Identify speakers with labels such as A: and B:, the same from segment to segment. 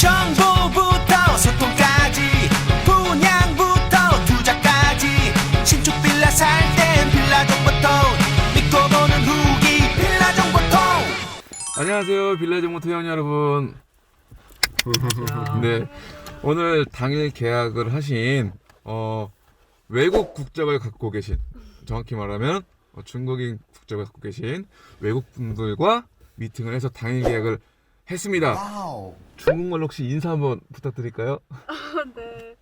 A: 정보부터 소통까지 분양부터 투자까지. 신축 빌라 살 땐 빌라 정보통 믿고 보는 후기 빌라 정보통.
B: 안녕하세요. 빌라 정보 토양 여러분. 네. 오늘 당일 계약을 하신 어, 외국 국적을 갖고 계신 정확히 말하면 어, 중국인 국적을 갖고 계신 외국 분들과 미팅을 해서 당일 계약을 했습니다. 와우. 중국말로 혹시 인사 한번 부탁드릴까요?
C: 아, 네.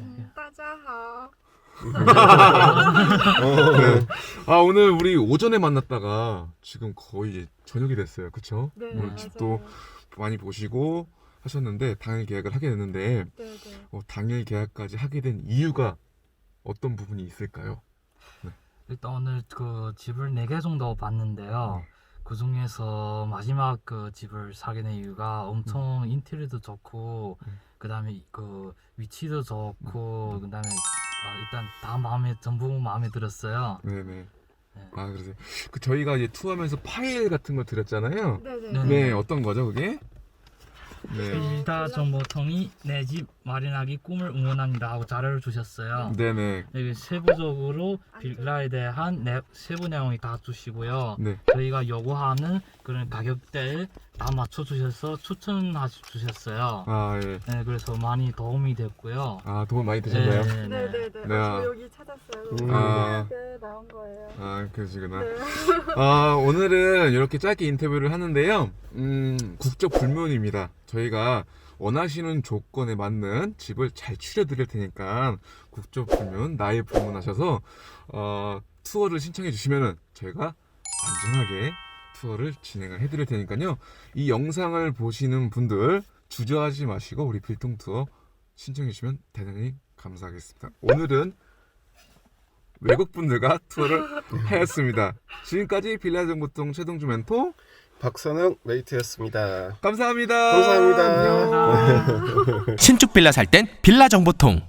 C: 음, 어,
B: 네. 아 오늘 우리 오전에 만났다가 지금 거의 저녁이 됐어요. 그쵸?
C: 네,
B: 오늘
C: 맞아요.
B: 많이 보시고 하셨는데 당일 계약을 하게 됐는데
C: 네, 네.
B: 어, 당일 계약까지 하게 된 이유가 어떤 부분이 있을까요? 네.
D: 일단 오늘 그 집을 네 개 정도 봤는데요. 네. 그 중에서 마지막 그 집을 사게 된 이유가 엄청 인테리어도 좋고
B: 음.
D: 그다음에 그 위치도 좋고 그다음에 아, 일단 다 마음에 전부 마음에 들었어요.
B: 네네.
D: 네.
B: 아 그러세요. 그 저희가 이제 투어하면서 파일 같은 거 드렸잖아요.
C: 네, 네.
D: 네.
B: 네, 어떤 거죠 그게? 네.
D: 빌다 정보통이 내 집 마련하기 꿈을 응원합니다 하고 자료를 주셨어요.
B: 네네.
D: 여기 세부적으로 빌라에 대한 내, 세부 내용이 다 주시고요.
B: 네.
D: 저희가 요구하는 그런 가격대에 다 맞춰 주셔서 추천해 주셨어요.
B: 아 예.
D: 네, 그래서 많이 도움이 됐고요.
B: 아 도움 많이 되셨나요?
D: 네,
C: 네, 네, 네.
B: 네.
C: 어, 저 여기 찾았어요.
B: 음. 아.
C: 네, 나온 거예요.
B: 아 그러시구나.
C: 네.
B: 아 오늘은 이렇게 짧게 인터뷰를 하는데요. 음 국적 불문입니다. 저희가 원하시는 조건에 맞는 집을 잘 추려드릴 테니까 국적 불문 나이 불문하셔서 어, 투어를 신청해 주시면은 저희가 안전하게 투어를 진행을 해드릴 테니까요. 이 영상을 보시는 분들 주저하지 마시고 우리 빌통 투어 신청해 주시면 대단히 감사하겠습니다. 오늘은 외국 분들과 투어를 하였습니다. 지금까지 빌라 정보통 최동주 멘토
E: 박선웅 메이트였습니다.
B: 감사합니다.
E: 감사합니다.
A: 신축 빌라 살 땐 빌라 정보통